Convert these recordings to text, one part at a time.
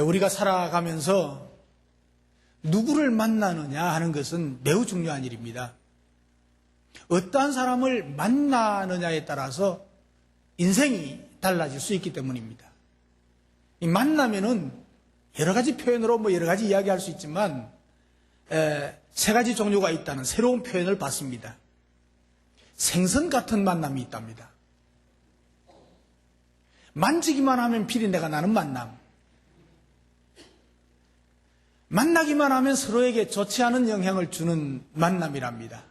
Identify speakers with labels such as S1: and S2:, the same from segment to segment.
S1: 우리가 살아가면서 누구를 만나느냐 하는 것은 매우 중요한 일입니다. 어떠한 사람을 만나느냐에 따라서 인생이 달라질 수 있기 때문입니다. 이 만나면은 여러 가지 표현으로 뭐 여러 가지 이야기할 수 있지만 에, 세 가지 종류가 있다는 새로운 표현을 받습니다. 생선 같은 만남이 있답니다. 만지기만 하면 비린내가 나는 만남. 만나기만 하면 서로에게 좋지 않은 영향을 주는 만남이랍니다.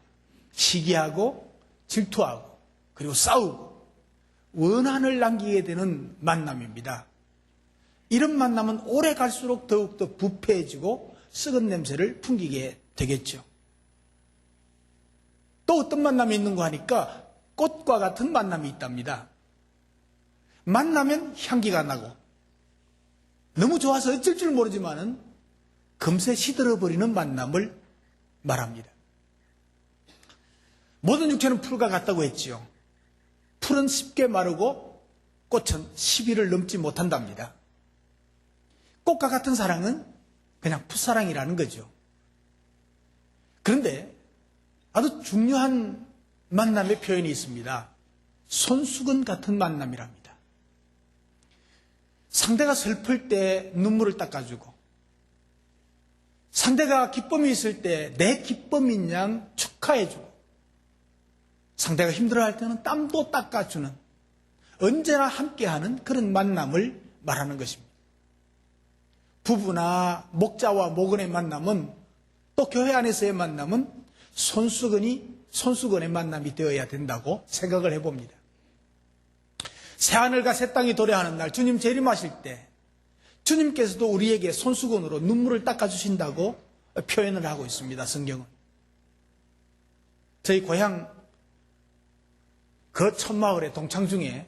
S1: 시기하고 질투하고 그리고 싸우고 원한을 남기게 되는 만남입니다. 이런 만남은 오래 갈수록 더욱더 부패해지고 썩은 냄새를 풍기게 되겠죠. 또 어떤 만남이 있는가 하니까 꽃과 같은 만남이 있답니다. 만나면 향기가 나고 너무 좋아서 어쩔 줄 모르지만은 금세 시들어버리는 만남을 말합니다. 모든 육체는 풀과 같다고 했지요. 풀은 쉽게 마르고 꽃은 10일을 넘지 못한답니다. 꽃과 같은 사랑은 그냥 풋사랑이라는 거죠. 그런데 아주 중요한 만남의 표현이 있습니다. 손수건 같은 만남이랍니다. 상대가 슬플 때 눈물을 닦아주고 상대가 기쁨이 있을 때 내 기쁨인 양 축하해주고 상대가 힘들어할 때는 땀도 닦아주는 언제나 함께하는 그런 만남을 말하는 것입니다. 부부나 목자와 목원의 만남은 또 교회 안에서의 만남은 손수건이 손수건의 만남이 되어야 된다고 생각을 해봅니다. 새하늘과 새 땅이 도래하는 날 주님 재림하실 때 주님께서도 우리에게 손수건으로 눈물을 닦아주신다고 표현을 하고 있습니다. 성경은. 저희 고향 그 천마을의 동창 중에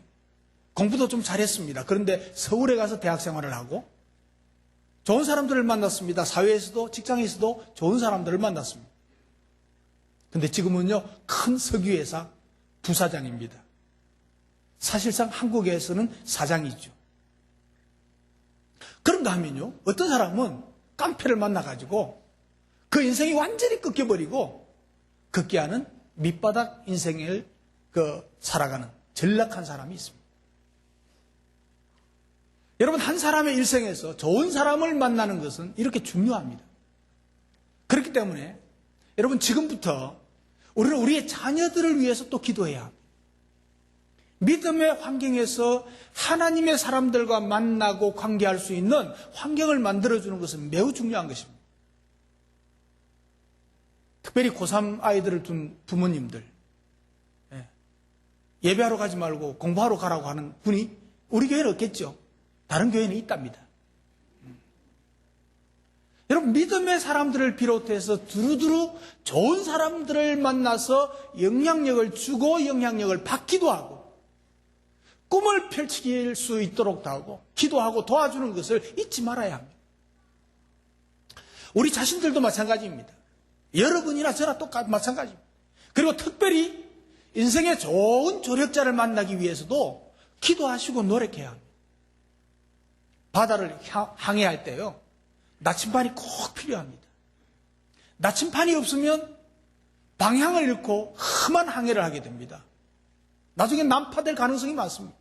S1: 공부도 좀 잘했습니다. 그런데 서울에 가서 대학 생활을 하고 좋은 사람들을 만났습니다. 사회에서도 직장에서도 좋은 사람들을 만났습니다. 근데 지금은요, 큰 석유회사 부사장입니다. 사실상 한국에서는 사장이죠. 그런가 하면요, 어떤 사람은 깡패를 만나가지고 그 인생이 완전히 꺾여버리고 걷기 하는 밑바닥 인생을 그 살아가는 전락한 사람이 있습니다. 여러분, 한 사람의 일생에서 좋은 사람을 만나는 것은 이렇게 중요합니다. 그렇기 때문에 여러분, 지금부터 우리는 우리의 자녀들을 위해서 또 기도해야 합니다. 믿음의 환경에서 하나님의 사람들과 만나고 관계할 수 있는 환경을 만들어주는 것은 매우 중요한 것입니다. 특별히 고3 아이들을 둔 부모님들, 예. 예배하러 가지 말고 공부하러 가라고 하는 분이 우리 교회는 없겠죠. 다른 교회는 있답니다. 음. 여러분, 믿음의 사람들을 비롯해서 두루두루 좋은 사람들을 만나서 영향력을 주고 영향력을 받기도 하고, 꿈을 펼칠 수 있도록 하고, 기도하고 도와주는 것을 잊지 말아야 합니다. 우리 자신들도 마찬가지입니다. 여러분이나 저나 똑같 마찬가지입니다. 그리고 특별히 인생의 좋은 조력자를 만나기 위해서도 기도하시고 노력해야 합니다. 바다를 항해할 때요. 나침반이 꼭 필요합니다. 나침반이 없으면 방향을 잃고 험한 항해를 하게 됩니다. 나중에 난파될 가능성이 많습니다.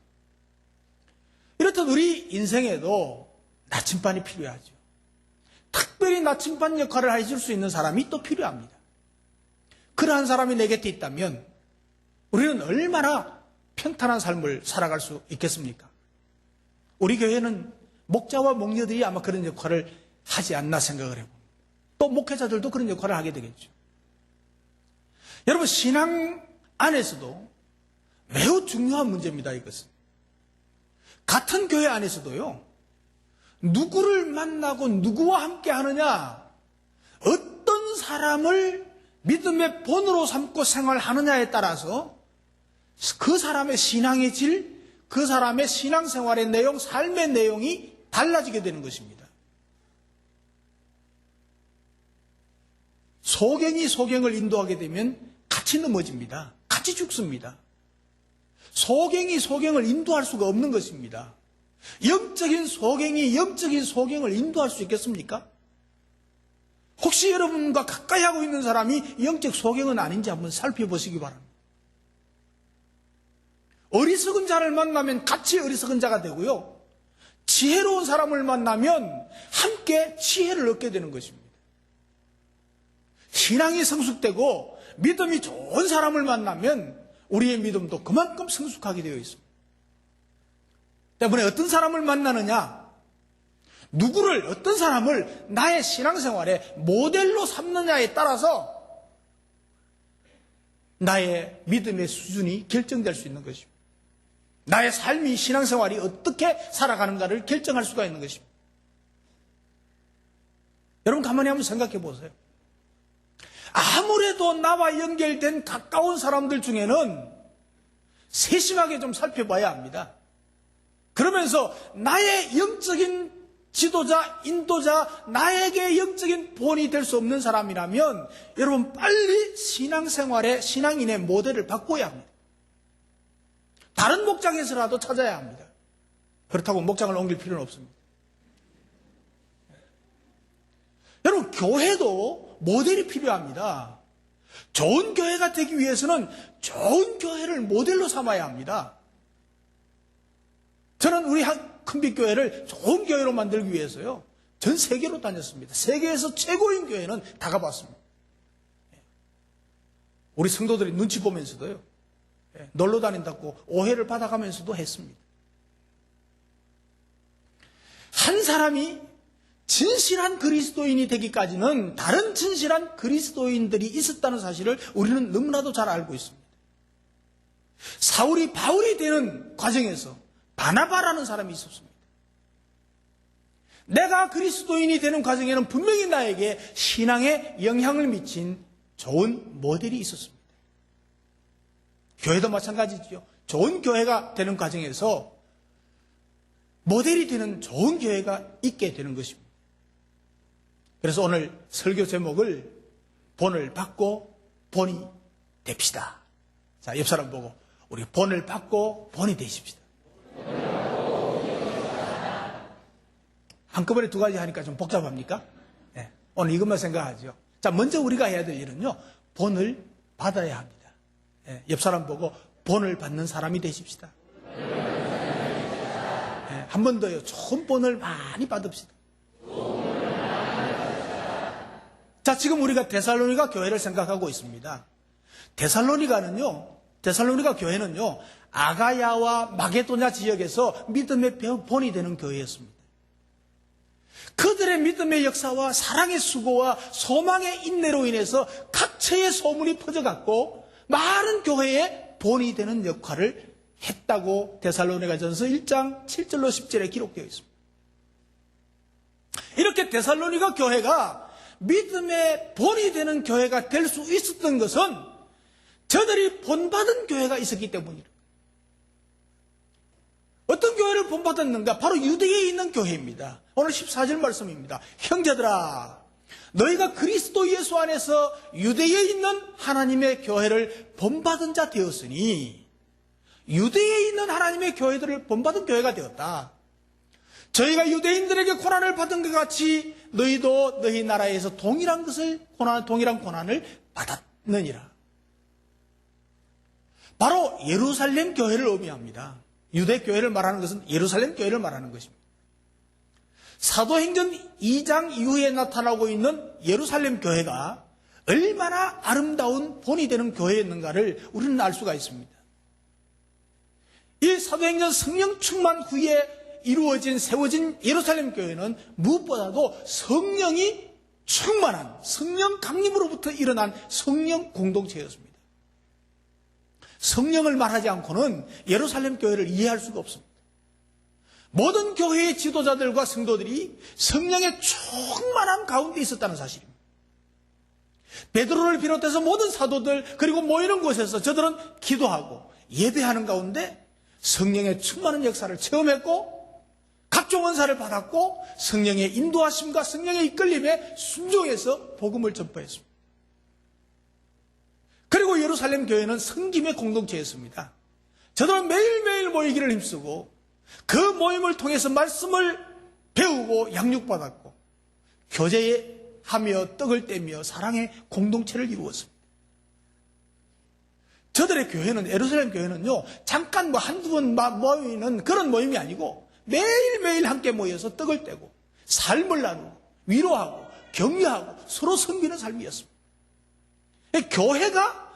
S1: 이렇듯 우리 인생에도 나침반이 필요하죠. 특별히 나침반 역할을 해줄 수 있는 사람이 또 필요합니다. 그러한 사람이 내 곁에 있다면 우리는 얼마나 평탄한 삶을 살아갈 수 있겠습니까? 우리 교회는 목자와 목녀들이 아마 그런 역할을 하지 않나 생각을 해봅니다. 또 목회자들도 그런 역할을 하게 되겠죠. 여러분, 신앙 안에서도 매우 중요한 문제입니다, 이것은. 같은 교회 안에서도요, 누구를 만나고 누구와 함께 하느냐, 어떤 사람을 믿음의 본으로 삼고 생활하느냐에 따라서 그 사람의 신앙의 질, 그 사람의 신앙생활의 내용, 삶의 내용이 달라지게 되는 것입니다. 소경이 소경을 인도하게 되면 같이 넘어집니다. 같이 죽습니다. 소경이 소경을 인도할 수가 없는 것입니다. 영적인 소경이 영적인 소경을 인도할 수 있겠습니까? 혹시 여러분과 가까이 하고 있는 사람이 영적 소경은 아닌지 한번 살펴보시기 바랍니다. 어리석은 자를 만나면 같이 어리석은 자가 되고요. 지혜로운 사람을 만나면 함께 지혜를 얻게 되는 것입니다. 신앙이 성숙되고 믿음이 좋은 사람을 만나면 우리의 믿음도 그만큼 성숙하게 되어 있습니다. 때문에 어떤 사람을 만나느냐, 누구를, 어떤 사람을 나의 신앙생활에 모델로 삼느냐에 따라서 나의 믿음의 수준이 결정될 수 있는 것입니다. 나의 삶이 신앙생활이 어떻게 살아가는가를 결정할 수가 있는 것입니다. 여러분 가만히 한번 생각해 보세요. 아무래도 나와 연결된 가까운 사람들 중에는 세심하게 좀 살펴봐야 합니다. 그러면서 나의 영적인 지도자, 인도자, 나에게 영적인 본이 될 수 없는 사람이라면 여러분 빨리 신앙생활의 신앙인의 모델을 바꿔야 합니다. 다른 목장에서라도 찾아야 합니다. 그렇다고 목장을 옮길 필요는 없습니다. 여러분, 교회도 모델이 필요합니다. 좋은 교회가 되기 위해서는 좋은 교회를 모델로 삼아야 합니다. 저는 우리 큰빛 교회를 좋은 교회로 만들기 위해서요. 전 세계로 다녔습니다. 세계에서 최고인 교회는 다 가봤습니다. 우리 성도들이 눈치 보면서도요. 예, 놀러 다닌다고 오해를 받아가면서도 했습니다. 한 사람이 진실한 그리스도인이 되기까지는 다른 진실한 그리스도인들이 있었다는 사실을 우리는 너무나도 잘 알고 있습니다. 사울이 바울이 되는 과정에서 바나바라는 사람이 있었습니다. 내가 그리스도인이 되는 과정에는 분명히 나에게 신앙에 영향을 미친 좋은 모델이 있었습니다. 교회도 마찬가지죠. 좋은 교회가 되는 과정에서 모델이 되는 좋은 교회가 있게 되는 것입니다. 그래서 오늘 설교 제목을 본을 받고 본이 됩시다. 자, 옆 사람 보고 우리 본을 받고 본이 되십시다. 한꺼번에 두 가지 하니까 좀 복잡합니까? 네, 오늘 이것만 생각하죠. 자, 먼저 우리가 해야 될 일은요, 본을 받아야 합니다. 예, 옆 사람 보고 본을 받는 사람이 되십시다. 예, 한번 더요. 좋은 본을 많이 받읍시다. 자, 지금 우리가 데살로니가 교회를 생각하고 있습니다. 데살로니가는요, 데살로니가 교회는요, 아가야와 마게도냐 지역에서 믿음의 본이 되는 교회였습니다. 그들의 믿음의 역사와 사랑의 수고와 소망의 인내로 인해서 각처의 소문이 퍼져갔고 많은 교회의 본이 되는 역할을 했다고 데살로니가 전서 1장 7절로 10절에 기록되어 있습니다. 이렇게 데살로니가 교회가 믿음의 본이 되는 교회가 될 수 있었던 것은 저들이 본받은 교회가 있었기 때문이다. 어떤 교회를 본받았는가? 바로 유대에 있는 교회입니다. 오늘 14절 말씀입니다. 형제들아, 너희가 그리스도 예수 안에서 유대에 있는 하나님의 교회를 본받은 자 되었으니 유대에 있는 하나님의 교회들을 본받은 교회가 되었다. 저희가 유대인들에게 고난을 받은 것 같이 너희도 너희 나라에서 동일한 것을 고난, 동일한 고난을 받았느니라. 바로 예루살렘 교회를 의미합니다. 유대 교회를 말하는 것은 예루살렘 교회를 말하는 것입니다. 사도행전 2장 이후에 나타나고 있는 예루살렘 교회가 얼마나 아름다운 본이 되는 교회였는가를 우리는 알 수가 있습니다. 이 사도행전 성령 충만 후에 이루어진 세워진 예루살렘 교회는 무엇보다도 성령이 충만한 성령 강림으로부터 일어난 성령 공동체였습니다. 성령을 말하지 않고는 예루살렘 교회를 이해할 수가 없습니다. 모든 교회의 지도자들과 성도들이 성령의 충만한 가운데 있었다는 사실입니다. 베드로를 비롯해서 모든 사도들 그리고 모이는 곳에서 저들은 기도하고 예배하는 가운데 성령의 충만한 역사를 체험했고 각종 은사를 받았고 성령의 인도하심과 성령의 이끌림에 순종해서 복음을 전파했습니다. 그리고 예루살렘 교회는 성김의 공동체였습니다. 저들은 매일매일 모이기를 힘쓰고 그 모임을 통해서 말씀을 배우고 양육받았고 교제하며 떡을 떼며 사랑의 공동체를 이루었습니다. 저들의 교회는 에루살렘 교회는요 잠깐 뭐 한두 번 마- 모이는 그런 모임이 아니고 매일매일 함께 모여서 떡을 떼고 삶을 나누고 위로하고 격려하고 서로 섬기는 삶이었습니다. 교회가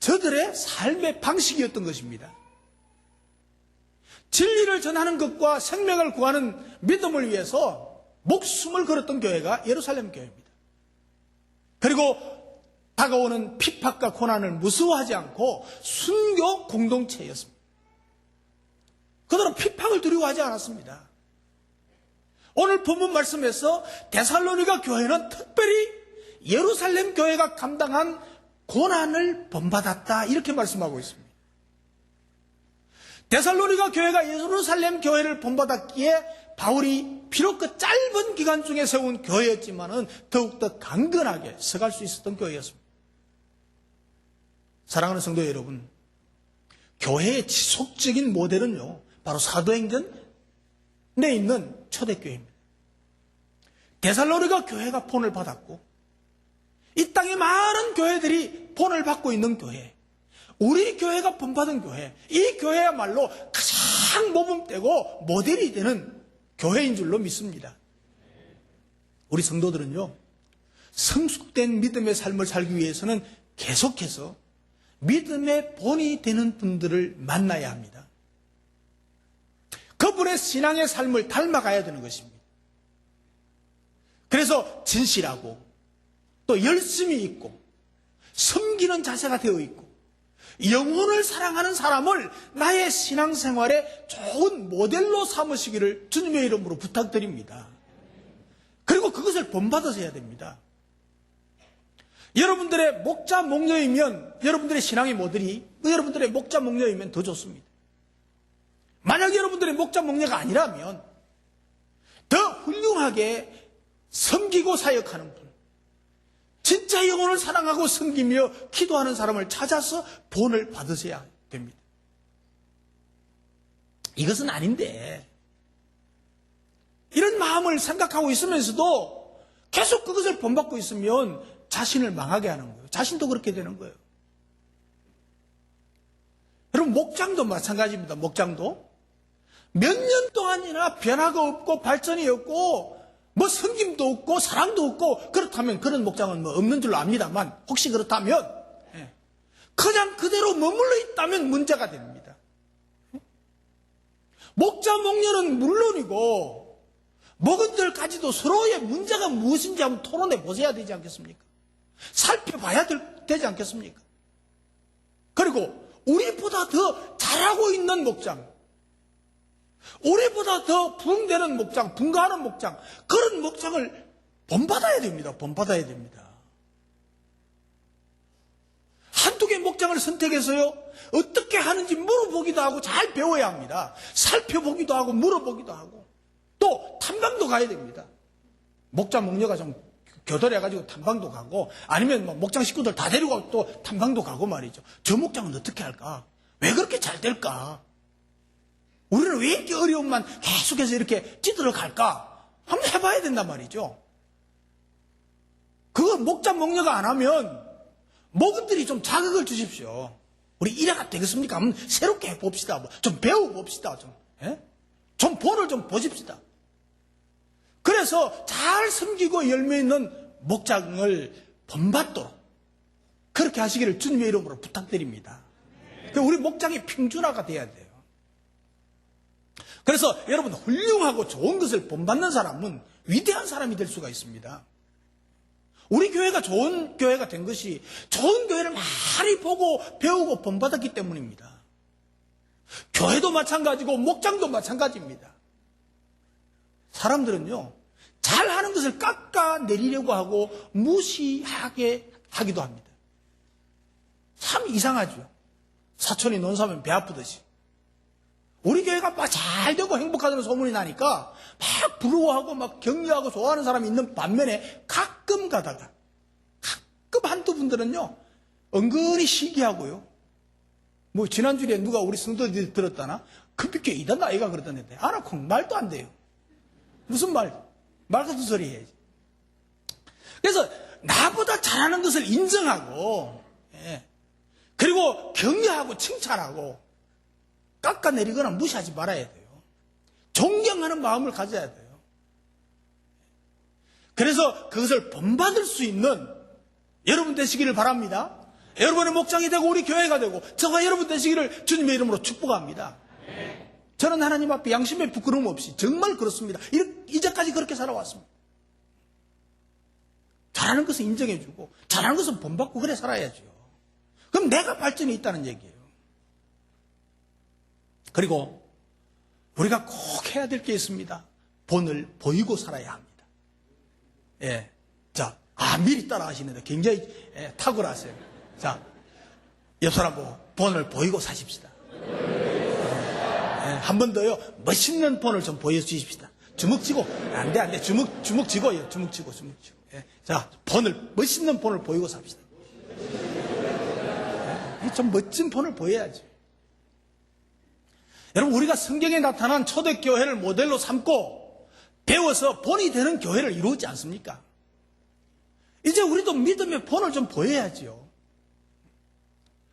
S1: 저들의 삶의 방식이었던 것입니다. 진리를 전하는 것과 생명을 구하는 믿음을 위해서 목숨을 걸었던 교회가 예루살렘 교회입니다. 그리고 다가오는 핍박과 고난을 무서워하지 않고 순교 공동체였습니다. 그들은 핍박을 두려워하지 않았습니다. 오늘 본문 말씀에서 데살로니가 교회는 특별히 예루살렘 교회가 감당한 고난을 본받았다 이렇게 말씀하고 있습니다. 데살로니가 교회가 예루살렘 교회를 본받았기에 바울이 비록 그 짧은 기간 중에 세운 교회였지만은 더욱더 강건하게 서갈 수 있었던 교회였습니다. 사랑하는 성도 여러분, 교회의 지속적인 모델은요, 바로 사도행전에 있는 초대교회입니다. 데살로니가 교회가 본을 받았고, 이 땅에 많은 교회들이 본을 받고 있는 교회, 우리 교회가 본받은 교회, 이 교회야말로 가장 모범되고 모델이 되는 교회인 줄로 믿습니다. 우리 성도들은요, 성숙된 믿음의 삶을 살기 위해서는 계속해서 믿음의 본이 되는 분들을 만나야 합니다. 그분의 신앙의 삶을 닮아가야 되는 것입니다. 그래서 진실하고 또 열심히 있고 섬기는 자세가 되어 있고 영혼을 사랑하는 사람을 나의 신앙생활의 좋은 모델로 삼으시기를 주님의 이름으로 부탁드립니다. 그리고 그것을 본받아서 해야 됩니다. 여러분들의 목자 목녀이면 여러분들의 신앙의 모델이 여러분들의 목자 목녀이면 더 좋습니다. 만약 여러분들의 목자 목녀가 아니라면 더 훌륭하게 섬기고 사역하는 분, 진짜 영혼을 사랑하고 섬기며 기도하는 사람을 찾아서 본을 받으셔야 됩니다. 이것은 아닌데 이런 마음을 생각하고 있으면서도 계속 그것을 본받고 있으면 자신을 망하게 하는 거예요. 자신도 그렇게 되는 거예요. 여러분 목장도 마찬가지입니다. 목장도 몇 년 동안이나 변화가 없고 발전이 없고 뭐 성김도 없고 사랑도 없고 그렇다면 그런 목장은 뭐 없는 줄로 압니다만 혹시 그렇다면 예, 그냥 그대로 머물러 있다면 문제가 됩니다. 목자 목녀는 물론이고 목원들까지도 서로의 문제가 무엇인지 한번 토론해 보셔야 되지 않겠습니까? 살펴봐야 될- 되지 않겠습니까? 그리고 우리보다 더 잘하고 있는 목장, 우리보다 더 부흥되는 목장, 분가하는 목장, 그런 목장을 본받아야 됩니다. 본받아야 됩니다. 한두 개 목장을 선택해서요, 어떻게 하는지 물어보기도 하고 잘 배워야 합니다. 살펴보기도 하고 물어보기도 하고, 또 탐방도 가야 됩니다. 목장 목녀가 좀 교돌해가지고 탐방도 가고, 아니면 뭐 목장 식구들 다 데리고 또 탐방도 가고 말이죠. 저 목장은 어떻게 할까? 왜 그렇게 잘 될까? 우리는 왜 이렇게 어려움만 계속해서 이렇게 찌들어 갈까? 한번 해봐야 된단 말이죠. 그거 목자 목녀가 안 하면 목은들이 좀 자극을 주십시오. 우리 이래가 되겠습니까? 한번 새롭게 해봅시다. 뭐 좀 배워봅시다. 좀, 예? 좀 본을 좀 보십시다. 그래서 잘 섬기고 열매 있는 목장을 본받도록 그렇게 하시기를 주님의 이름으로 부탁드립니다. 우리 목장이 평준화가 돼야 돼요. 그래서 여러분 훌륭하고 좋은 것을 본받는 사람은 위대한 사람이 될 수가 있습니다. 우리 교회가 좋은 교회가 된 것이 좋은 교회를 많이 보고 배우고 본받았기 때문입니다. 교회도 마찬가지고 목장도 마찬가지입니다. 사람들은요, 잘하는 것을 깎아내리려고 하고 무시하게 하기도 합니다. 참 이상하죠. 사촌이 논사면 배 아프듯이. 우리 교회가 막 잘 되고 행복하다는 소문이 나니까 막 부러워하고 막 격려하고 좋아하는 사람이 있는 반면에 가끔 가다가 가끔 한두 분들은요 은근히 시기하고요 뭐 지난주에 누가 우리 성도들이 들었다나 급비교 이단 아이가 그러던데. 아나콩 말도 안 돼요. 무슨 말? 말 같은 소리 해야지. 그래서 나보다 잘하는 것을 인정하고, 예. 그리고 격려하고 칭찬하고 깎아내리거나 무시하지 말아야 돼요. 존경하는 마음을 가져야 돼요. 그래서 그것을 본받을 수 있는 여러분 되시기를 바랍니다. 여러분의 목장이 되고 우리 교회가 되고 저와 여러분 되시기를 주님의 이름으로 축복합니다. 저는 하나님 앞에 양심에 부끄러움 없이 정말 그렇습니다. 이제까지 그렇게 살아왔습니다. 잘하는 것은 인정해주고 잘하는 것은 본받고 그래 살아야죠. 그럼 내가 발전이 있다는 얘기예요. 그리고 우리가 꼭 해야 될 게 있습니다. 본을 보이고 살아야 합니다. 예. 자, 아, 미리 따라 하시는데 굉장히 예, 탁월하세요. 자, 옆 사람 보고 본을 보이고 사십시다. 예, 한번 더요. 멋있는 본을 좀 보여주십시다. 주먹 쥐고, 안 돼, 안 돼. 주먹, 주먹 쥐고요. 주먹 쥐고, 주먹 쥐고. 예. 자, 본을, 멋있는 본을 보이고 삽시다. 예, 좀 멋진 본을 보여야지. 여러분, 우리가 성경에 나타난 초대교회를 모델로 삼고 배워서 본이 되는 교회를 이루지 않습니까? 이제 우리도 믿음의 본을 좀 보여야지요.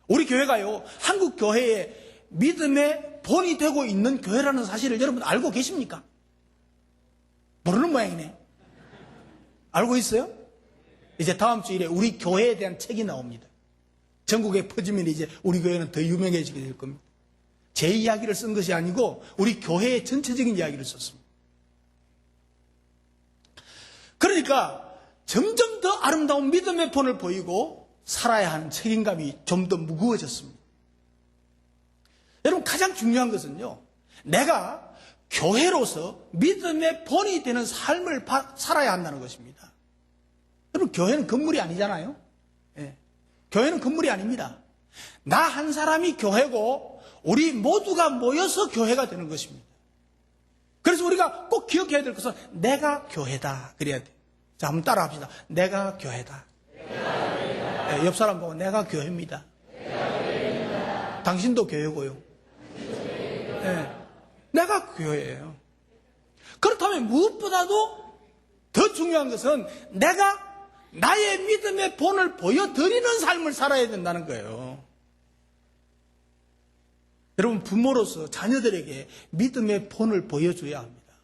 S1: 우리 교회가요, 한국 교회에 믿음의 본이 되고 있는 교회라는 사실을 여러분 알고 계십니까? 모르는 모양이네. 알고 있어요? 이제 다음 주일에 우리 교회에 대한 책이 나옵니다. 전국에 퍼지면 이제 우리 교회는 더 유명해지게 될 겁니다. 제 이야기를 쓴 것이 아니고 우리 교회의 전체적인 이야기를 썼습니다. 그러니까 점점 더 아름다운 믿음의 본을 보이고 살아야 하는 책임감이 좀 더 무거워졌습니다. 여러분 가장 중요한 것은요. 내가 교회로서 믿음의 본이 되는 삶을 바- 살아야 한다는 것입니다. 여러분 교회는 건물이 아니잖아요. 예. 교회는 건물이 아닙니다. 나 한 사람이 교회고 우리 모두가 모여서 교회가 되는 것입니다. 그래서 우리가 꼭 기억해야 될 것은 내가 교회다. 그래야 돼. 자, 한번 따라 합시다. 내가 교회다. 예, 옆 사람 보고 내가 교회입니다. 당신도 교회고요. 예, 내가 교회예요. 그렇다면 무엇보다도 더 중요한 것은 내가 나의 믿음의 본을 보여드리는 삶을 살아야 된다는 거예요. 여러분, 부모로서 자녀들에게 믿음의 본을 보여줘야 합니다.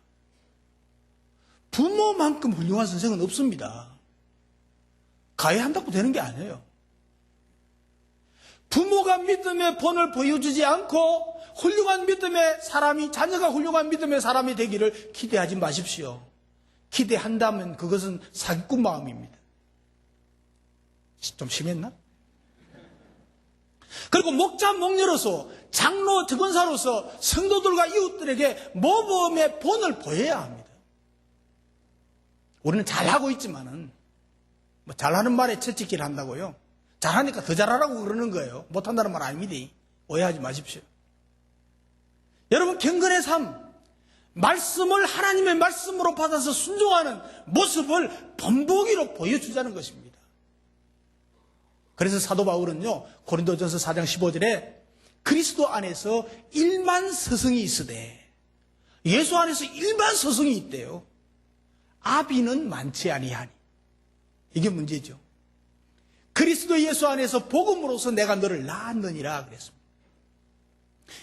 S1: 부모만큼 훌륭한 선생은 없습니다. 가해한다고 되는 게 아니에요. 부모가 믿음의 본을 보여주지 않고 훌륭한 믿음의 사람이, 자녀가 훌륭한 믿음의 사람이 되기를 기대하지 마십시오. 기대한다면 그것은 사기꾼 마음입니다. 좀 심했나? 그리고 목자 목녀로서 장로 적은사로서 성도들과 이웃들에게 모범의 본을 보여야 합니다. 우리는 잘하고 있지만은 뭐 잘하는 말에 채찍질 한다고요. 잘하니까 더 잘하라고 그러는 거예요. 못한다는 말 아닙니다. 오해하지 마십시오. 여러분 경건의 삶, 말씀을 하나님의 말씀으로 받아서 순종하는 모습을 본보기로 보여주자는 것입니다. 그래서 사도 바울은요, 고린도전서 4장 15절에 그리스도 안에서 일만 서성이 있으되 예수 안에서 일만 서성이 있대요. 아비는 많지 아니하니. 이게 문제죠. 그리스도 예수 안에서 복음으로서 내가 너를 낳았느니라 그랬습니다.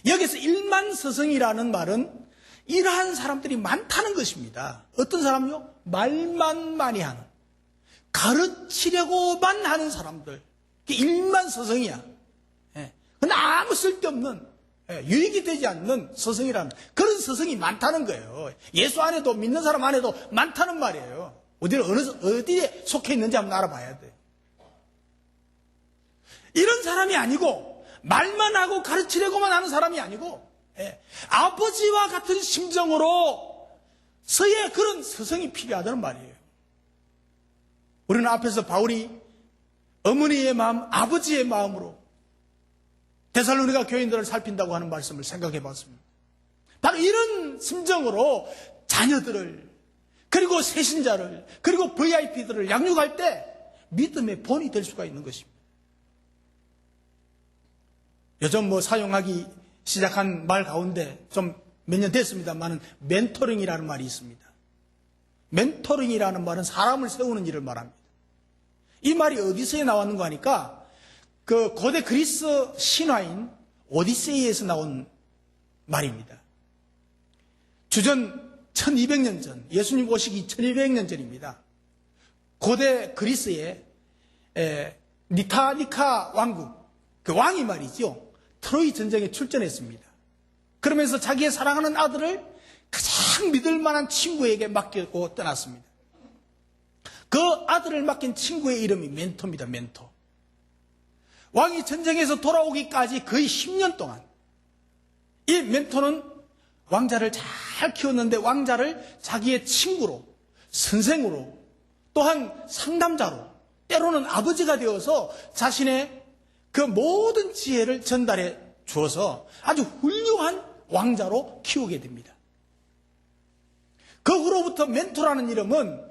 S1: 여기서 일만 서성이라는 말은 이러한 사람들이 많다는 것입니다. 어떤 사람요? 말만 많이 하는, 가르치려고만 하는 사람들. 일만 서성이야. 예. 근데 아무 쓸데없는, 예, 유익이 되지 않는 서성이라는 그런 서성이 많다는 거예요. 예수 안에도 믿는 사람 안에도 많다는 말이에요. 어디를 어느 어디에 속해 있는지 한번 알아봐야 돼요. 이런 사람이 아니고 말만 하고 가르치려고만 하는 사람이 아니고 예, 아버지와 같은 심정으로 서의 그런 서성이 필요하다는 말이에요. 우리는 앞에서 바울이 어머니의 마음, 아버지의 마음으로 데살로니가 교인들을 살핀다고 하는 말씀을 생각해 봤습니다. 바로 이런 심정으로 자녀들을 그리고 세신자를 그리고 VIP들을 양육할 때 믿음의 본이 될 수가 있는 것입니다. 요즘 뭐 사용하기 시작한 말 가운데 좀 몇 년 됐습니다만은 멘토링이라는 말이 있습니다. 멘토링이라는 말은 사람을 세우는 일을 말합니다. 이 말이 어디서 나왔는가 하니까 그 고대 그리스 신화인 오디세이에서 나온 말입니다. 주전 1200년 전, 예수님 오시기 1200년 전입니다. 고대 그리스의 에, 니타니카 왕국, 그 왕이 말이죠. 트로이 전쟁에 출전했습니다. 그러면서 자기의 사랑하는 아들을 가장 믿을 만한 친구에게 맡기고 떠났습니다. 그 아들을 맡긴 친구의 이름이 멘토입니다, 멘토. 왕이 전쟁에서 돌아오기까지 거의 10년 동안 이 멘토는 왕자를 잘 키웠는데 왕자를 자기의 친구로, 선생으로, 또한 상담자로, 때로는 아버지가 되어서 자신의 그 모든 지혜를 전달해 주어서 아주 훌륭한 왕자로 키우게 됩니다. 그 후로부터 멘토라는 이름은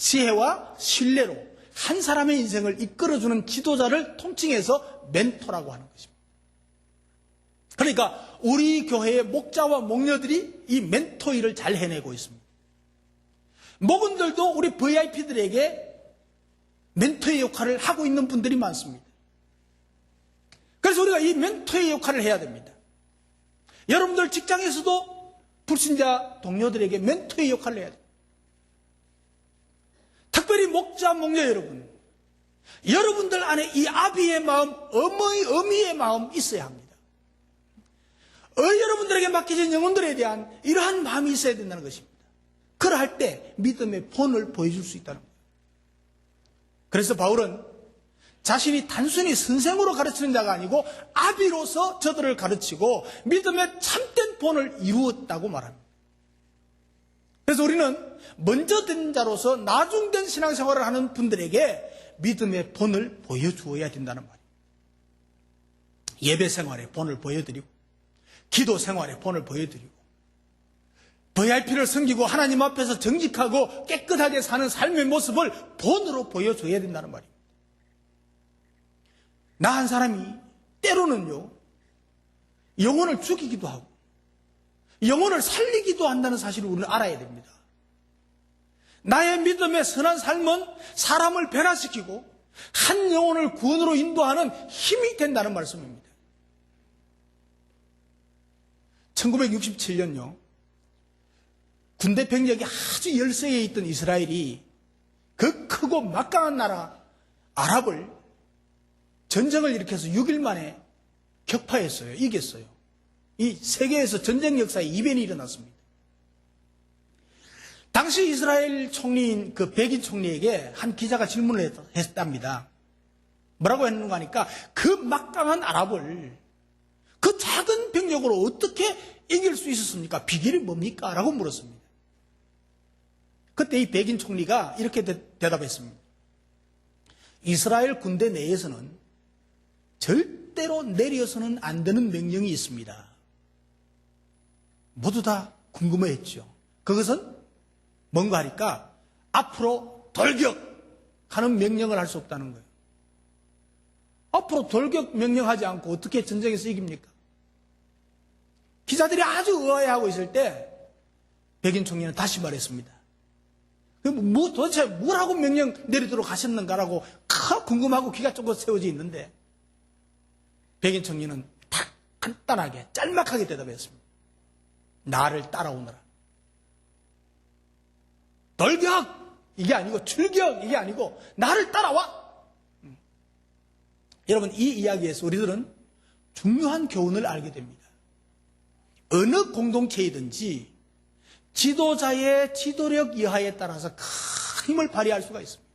S1: 지혜와 신뢰로 한 사람의 인생을 이끌어주는 지도자를 통칭해서 멘토라고 하는 것입니다. 그러니까 우리 교회의 목자와 목녀들이 이 멘토 일을 잘 해내고 있습니다. 목원들도 우리 VIP들에게 멘토의 역할을 하고 있는 분들이 많습니다. 그래서 우리가 이 멘토의 역할을 해야 됩니다. 여러분들 직장에서도 불신자 동료들에게 멘토의 역할을 해야 됩니다. 특별히 목자, 목녀 여러분. 여러분들 안에 이 아비의 마음, 어머니, 어미의 마음 있어야 합니다. 어, 여러분들에게 맡겨진 영혼들에 대한 이러한 마음이 있어야 된다는 것입니다. 그러할 때 믿음의 본을 보여줄 수 있다는 거예요. 그래서 바울은 자신이 단순히 선생으로 가르치는 자가 아니고 아비로서 저들을 가르치고 믿음의 참된 본을 이루었다고 말합니다. 그래서 우리는 먼저 된 자로서 나중된 신앙생활을 하는 분들에게 믿음의 본을 보여주어야 된다는 말이에요. 예배 생활의 본을 보여드리고 기도 생활의 본을 보여드리고 VIP를 섬기고 하나님 앞에서 정직하고 깨끗하게 사는 삶의 모습을 본으로 보여줘야 된다는 말입니다. 나 한 사람이 때로는요, 영혼을 죽이기도 하고, 영혼을 살리기도 한다는 사실을 우리는 알아야 됩니다. 나의 믿음의 선한 삶은 사람을 변화시키고, 한 영혼을 구원으로 인도하는 힘이 된다는 말씀입니다. 1967년요, 군대 병력이 아주 열세에 있던 이스라엘이 그 크고 막강한 나라 아랍을 전쟁을 일으켜서 6일 만에 격파했어요. 이겼어요. 이 세계에서 전쟁 역사에 이변이 일어났습니다. 당시 이스라엘 총리인 그 백인 총리에게 한 기자가 질문을 했답니다. 뭐라고 했는가 하니까 그 막강한 아랍을 그 작은 병력으로 어떻게 이길 수 있었습니까? 비결이 뭡니까? 라고 물었습니다. 그때 이 백인 총리가 이렇게 대, 대답했습니다. 이스라엘 군대 내에서는 절대로 내려서는 안 되는 명령이 있습니다. 모두 다 궁금해했죠. 그것은 뭔가 하니까 앞으로 돌격 하는 명령을 할 수 없다는 거예요. 앞으로 돌격 명령하지 않고 어떻게 전쟁에서 이깁니까? 기자들이 아주 의아해하고 있을 때 백인 총리는 다시 말했습니다. 뭐 도대체 뭐라고 명령 내리도록 하셨는가라고 궁금하고 귀가 조금 세워져 있는데 백인 청년은 탁 간단하게 짤막하게 대답했습니다. 나를 따라오너라. 돌격 이게 아니고 출격 이게 아니고 나를 따라와. 음. 여러분 이 이야기에서 우리들은 중요한 교훈을 알게 됩니다. 어느 공동체이든지 지도자의 지도력 이하에 따라서 큰 힘을 발휘할 수가 있습니다.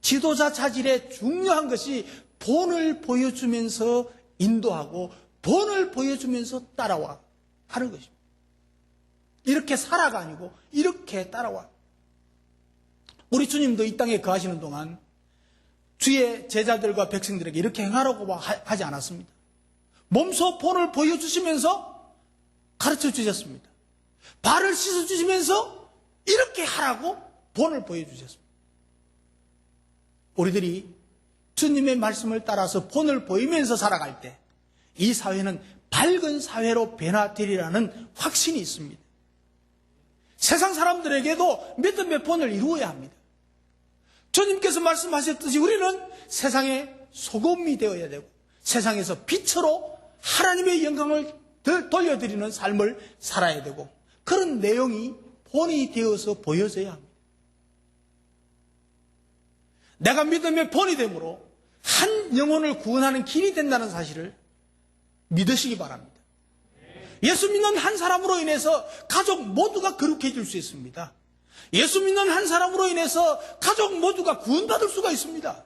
S1: 지도자 자질의 중요한 것이 본을 보여주면서 인도하고 본을 보여주면서 따라와 하는 것입니다. 이렇게 살아가 아니고 이렇게 따라와. 우리 주님도 이 땅에 거하시는 동안 주의 제자들과 백성들에게 이렇게 행하라고 하지 않았습니다. 몸소 본을 보여주시면서 가르쳐 주셨습니다. 발을 씻어 주시면서 이렇게 하라고 본을 보여주셨습니다. 우리들이 주님의 말씀을 따라서 본을 보이면서 살아갈 때 이 사회는 밝은 사회로 변화되리라는 확신이 있습니다. 세상 사람들에게도 믿음의 본을 이루어야 합니다. 주님께서 말씀하셨듯이 우리는 세상의 소금이 되어야 되고 세상에서 빛으로 하나님의 영광을 덜 돌려드리는 삶을 살아야 되고 그런 내용이 본이 되어서 보여져야 합니다. 내가 믿음의 본이 되므로 한 영혼을 구원하는 길이 된다는 사실을 믿으시기 바랍니다. 예수 믿는 한 사람으로 인해서 가족 모두가 거룩해질 수 있습니다. 예수 믿는 한 사람으로 인해서 가족 모두가 구원받을 수가 있습니다.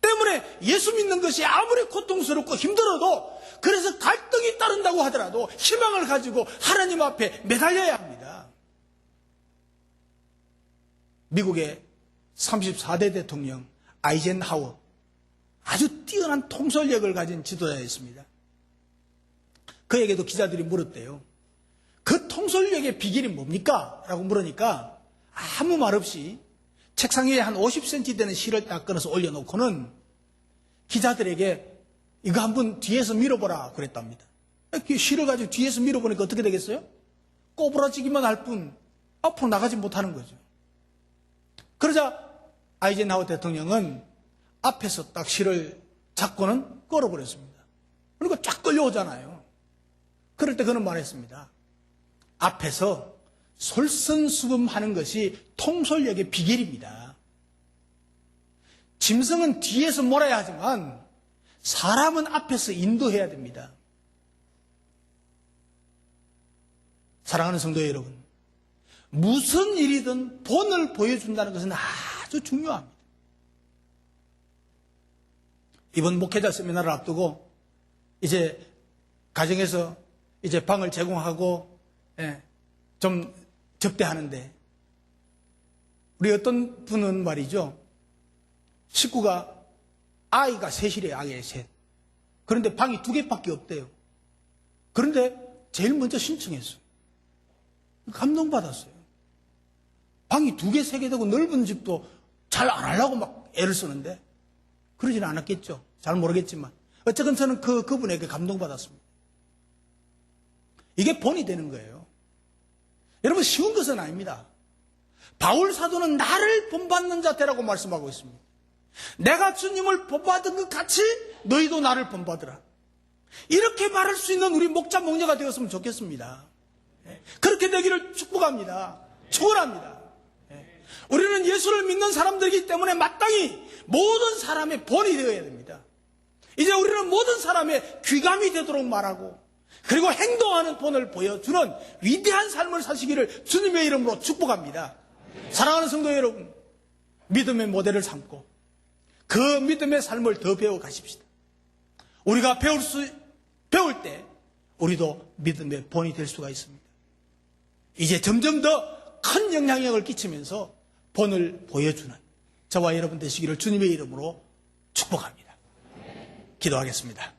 S1: 때문에 예수 믿는 것이 아무리 고통스럽고 힘들어도 그래서 갈등이 따른다고 하더라도 희망을 가지고 하나님 앞에 매달려야 합니다. 미국의 34대 대통령 아이젠하워 아주 뛰어난 통솔력을 가진 지도자였습니다. 그에게도 기자들이 물었대요. 그 통솔력의 비결이 뭡니까? 라고 물으니까 아무 말 없이 책상 위에 한 50cm 되는 실을 딱 끊어서 올려놓고는 기자들에게 이거 한번 뒤에서 밀어보라 그랬답니다. 그 실을 가지고 뒤에서 밀어보니까 어떻게 되겠어요? 꼬부라지기만 할 뿐 앞으로 나가지 못하는 거죠. 그러자 아이젠하워 대통령은 앞에서 딱 실을 잡고는 끌어버렸습니다. 그리고 쫙 끌려오잖아요. 그럴 때 그는 말했습니다. 앞에서 솔선수범하는 것이 통솔력의 비결입니다. 짐승은 뒤에서 몰아야 하지만 사람은 앞에서 인도해야 됩니다. 사랑하는 성도 여러분, 무슨 일이든 본을 보여준다는 것은 아주 중요합니다. 이번 목회자 세미나를 앞두고 이제 가정에서 이제 방을 제공하고 예, 좀 접대하는데. 우리 어떤 분은 말이죠. 식구가 아이가 셋이래요 아이 셋. 그런데 방이 두 개밖에 없대요. 그런데 제일 먼저 신청했어 감동받았어요. 방이 두 개, 세 개 되고 넓은 집도 잘 안 하려고 막 애를 쓰는데 그러지는 않았겠죠. 잘 모르겠지만. 어쨌든 저는 그, 그분에게 감동받았습니다 이게 본이 되는 거예요. 여러분 쉬운 것은 아닙니다. 바울 사도는 나를 본받는 자태라고 말씀하고 있습니다. 내가 주님을 본받은 것 같이 너희도 나를 본받으라. 이렇게 말할 수 있는 우리 목자 목녀가 되었으면 좋겠습니다. 그렇게 되기를 축복합니다. 축원합니다. 우리는 예수를 믿는 사람들이기 때문에 마땅히 모든 사람의 본이 되어야 됩니다. 이제 우리는 모든 사람의 귀감이 되도록 말하고 그리고 행동하는 본을 보여주는 위대한 삶을 사시기를 주님의 이름으로 축복합니다. 사랑하는 성도 여러분, 믿음의 모델을 삼고 그 믿음의 삶을 더 배워 가십시다. 우리가 배울 수, 배울 때 우리도 믿음의 본이 될 수가 있습니다. 이제 점점 더 큰 영향력을 끼치면서 본을 보여주는 저와 여러분 되시기를 주님의 이름으로 축복합니다. 기도하겠습니다.